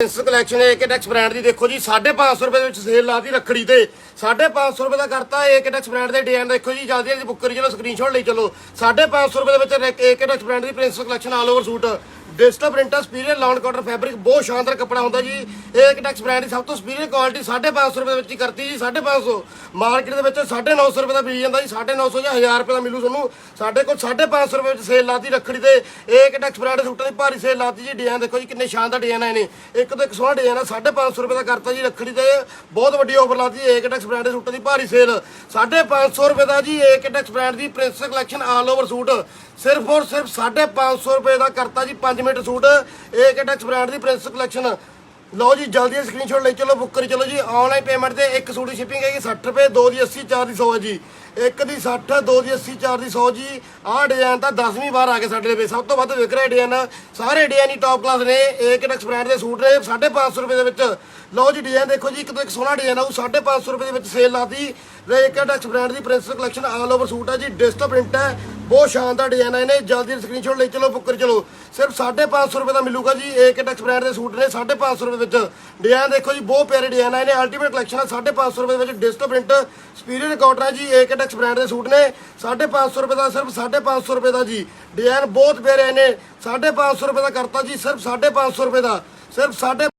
ਇਸ collection ਏਕਟੈਕਸ brand ਦੀ ਦੇਖੋ ਜੀ 550 ਰੁਪਏ ਦੇ ਵਿੱਚ ਸੇਲ ਲਾਤੀ ਰੱਖੜੀ ਤੇ। 550 ਰੁਪਏ ਦਾ ਕਰਤਾ ਏਕਟੈਕਸ ਬ੍ਰਾਂਡ ਦੇ ਡਿਜ਼ਾਈਨ ਦੇਖੋ ਜੀ, ਜਲਦੀ ਜਲਦੀ ਬੁੱਕ ਕਰੀ ਚਲੋ ਸਕਰੀਨਸ਼ਾਟ ਲਈ ਚਲੋ। 550 ਰੁਪਏ ਦੇ ਵਿੱਚ ਏਕਟੈਕਸ ਬ੍ਰਾਂਡ ਦੀ prince collection all over suit digital printer superior lawn cotton fabric ਬਹੁਤ ਸ਼ਾਨਦਾਰ ਕੱਪੜਾ ਹੁੰਦਾ ਜੀ। ਏਕਟੈਕਸ ਬ੍ਰਾਂਡ ਦੀ ਸਭ ਤੋਂ ਸਪੀਰੀਅਰ ਕੁਆਲਿਟੀ 550 ਰੁਪਏ ਦੇ ਵਿੱਚ ਹੀ ਕਰਤੀ ਜੀ 550 ਮਾਰਕੀਟ ਦੇ ਵਿੱਚ 950 ਰੁਪਏ ਦਾ ਮਿਲ ਜਾਂਦਾ ਜੀ 950 ਜਾਂ 1000 ਰੁਪਏ ਦਾ ਮਿਲੂ ਤੁਹਾਨੂੰ। ਸਾਡੇ ਕੋਲ 550 ਰੁਪਏ ਵਿੱਚ ਸੇਲ ਲਾਤੀ ਰੱਖੜੀ ਤੇ। ਏਕਟੈਕਸ ਬ੍ਰਾਂਡ ਦੇ ਸੂਟਾਂ ਦੀ ਭਾਰੀ ਸੇਲ ਲਾਤੀ ਜੀ ਡਿਜ਼ਾਈਨ ਦੇਖੋ ਜੀ, ਕਿੰਨੇ ਸ਼ਾਨਦਾਰ ਡਿਜ਼ਾਈਨ ਆਏ ਨੇ। ਇੱਕ ਤੋਂ ਇੱਕ ਸੋਹਣਾ ਡਿਜ਼ਾਈਨ ਆ 550 ਰੁਪਏ ਦਾ ਕਰਤਾ ਜੀ ਰੱਖੜੀ ਤੇ। ਬਹੁਤ ਵੱਡੀ ਆਫਰ ਲਾਤੀ ਏਕਟੈਕਸ ਬ੍ਰਾਂਡ ਦੇ ਸੂਟਾਂ ਦੀ ਭਾਰੀ ਸੇਲ 550 ਰੁਪਏ ਦਾ ਜੀ ਏਕਟੈਕਸ ਬ੍ਰਾਂਡ ਦੀ prince collection all over suit. ਸਿਰਫ ਔਰ ਸਿਰਫ 550 ਰੁਪਏ ਦਾ ਕਰਤਾ ਜੀ 5 ਮੀਟਰ ਸੂਟ। ਏਕਟੈਕਸ ਬ੍ਰਾਂਡ ਦੀ ਪ੍ਰਿੰਸ ਕਲੈਕਸ਼ਨ ਲਓ ਜੀ, ਜਲਦੀ ਸਕਰੀਨਸ਼ਾਟ ਲੈ ਚਲੋ ਬੁੱਕ ਕਰੀ ਚਲੋ ਜੀ। ਆਨਲਾਈਨ ਪੇਮੈਂਟ ਤੇ ਇੱਕ ਸੂਟ ਦੀ ਸ਼ਿਪਿੰਗ ਹੈਗੀ 60 ਰੁਪਏ, ਦੋ ਦੀ 80 ਚਾਰ ਦੀ 100 ਹੈ ਜੀ। ਇੱਕ ਦੀ 60 ਦੋ ਦੀ 80 ਚਾਰ ਦੀ 100 ਜੀ। ਆਹ ਡਿਜ਼ਾਈਨ ਤਾਂ 10ਵੀਂ ਵਾਰ ਆ ਕੇ ਸਾਡੇ ਲਈ। ਸਭ ਤੋਂ ਵੱਧ ਵਿਕ ਰਿਹਾ ਡਿਜ਼ਾਈਨ ਸਾਰੇ ਡਿਜ਼ਾਈਨ ਹੀ ਟੌਪ ਕਲਾਸ ਨੇ। ਏਕਟੈਕਸ ਬ੍ਰਾਂਡ ਦੇ ਸੂਟ ਨੇ 550 ਰੁਪਏ ਦੇ ਵਿੱਚ। ਲਓ ਜੀ ਡਿਜ਼ਾਈਨ ਦੇਖੋ ਜੀ, ਇੱਕ ਤੋਂ ਇੱਕ ਸੋਹਣਾ ਡਿਜ਼ਾਈਨ ਆਊ 550 ਰੁਪਏ ਦੇ ਵਿੱਚ ਸੇਲ ਲਾਤੀ। ਏਕਟੈਕਸ ਬ੍ਰਾਂਡ ਦੀ prince collection all over suit ਹੈ ਜੀ ਡਿਜੀਟਲ ਪ੍ਰਿੰਟ ਹੈ। ਬਹੁਤ ਸ਼ਾਨਦਾਰ ਡਿਜ਼ਾਈਨ ਆਏ ਨੇ ਜਲਦੀ ਸਕਰੀਨਸ਼ਾਟ ਲੈ ਚਲੋ ਬੁੱਕ ਚਲੋ। ਸਿਰਫ 550 ਰੁਪਏ ਦਾ ਮਿਲੂਗਾ ਜੀ ਏਕਟੈਕਸ ਬ੍ਰਾਂਡ ਦੇ ਸੂਟ ਨੇ 550 ਰੁਪਏ ਵਿੱਚ। ਡਿਜ਼ਾਈਨ ਦੇਖੋ ਜੀ, ਬਹੁਤ ਪਿਆਰੇ ਡਿਜ਼ਾਈਨ ਆਏ ਨੇ ਅਲਟੀਮੇਟ ਕਲੈਕਸ਼ਨ ਹੈ 550 ਰੁਪਏ ਵਿੱਚ ਡਿਜੀਟਲ ਪ੍ਰਿੰਟ ਸਪੀਰੀਅਰ ਕਾਟਨ ਹੈ ਜੀ ਏਕਟੈਕਸ ਬ੍ਰਾਂਡ ਦੇ ਸੂਟ ਨੇ। 550 ਰੁਪਏ ਦਾ, ਸਿਰਫ 550 ਰੁਪਏ ਦਾ ਜੀ। ਡਿਜ਼ਾਈਨ ਬਹੁਤ ਪਿਆਰੇ ਆਏ ਨੇ 550 ਰੁਪਏ ਦਾ ਕਰਤਾ ਜੀ, ਸਿਰਫ 550 ਰੁਪਏ ਦਾ, ਸਿਰਫ 5